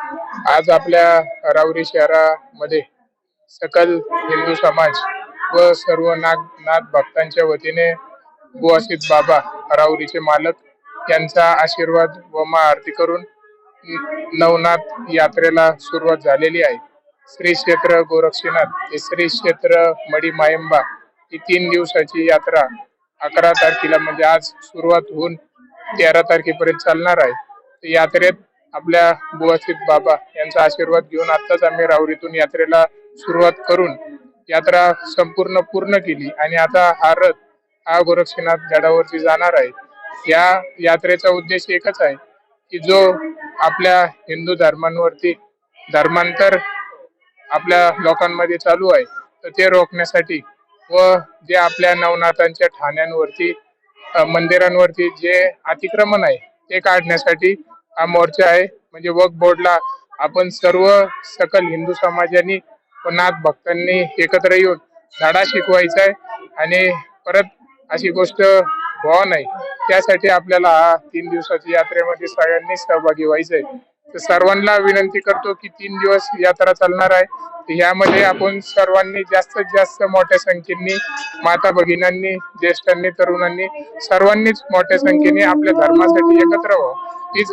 आज आपल्या रावरी शहरामध्ये सकल हिंदू समाज व सर्व नाग नाथ भक्तांच्या वतीने बुवासित बाबा रावरीचे मालक यांचा आशीर्वाद व महाआरती करून नवनाथ यात्रेला सुरुवात झालेली आहे. श्री क्षेत्र गोरक्षनाथ ते श्री क्षेत्र मडी मायंबा ही तीन दिवसाची यात्रा अकरा तारखेला म्हणजे आज सुरुवात होऊन तेरा तारखेपर्यंत चालणार आहे. यात्रेत आपल्या बुवासित बाबा यांचा आशीर्वाद घेऊन आत्ताच आम्ही राहुरीतून यात्रेला सुरुवात करून यात्रा संपूर्ण पूर्ण केली. आणि आता हा रथ हा गोरक्षनाथ गडावरती जाणार आहे. या यात्रेचा उद्देश एकच आहे की जो आपल्या हिंदू धर्मांवरती धर्मांतर आपल्या लोकांमध्ये चालू आहे तर ते रोखण्यासाठी व जे आपल्या नवनाथांच्या ठाण्यांवरती मंदिरांवरती जे अतिक्रमण आहे ते काढण्यासाठी हा मोर्चा आहे. म्हणजे वक बोर्डला आपण सर्व सकल हिंदू समाजाने व नाथ भक्तांनी एकत्र येऊन धडा शिकवायचा आहे. आणि परत अशी गोष्ट व्हावं नाही. त्यासाठी आपल्याला हा तीन दिवसाच्या यात्रेमध्ये सगळ्यांनी सहभागी व्हायचंय तर सर्वांना विनंती करतो की तीन दिवस यात्रा चालणार आहे. यामध्ये आपण सर्वांनी जास्तीत जास्त मोठ्या संख्येने माता भगिनांनी ज्येष्ठांनी तरुणांनी सर्वांनीच मोठ्या संख्येने आपल्या धर्मासाठी एकत्र व्हावं. हीच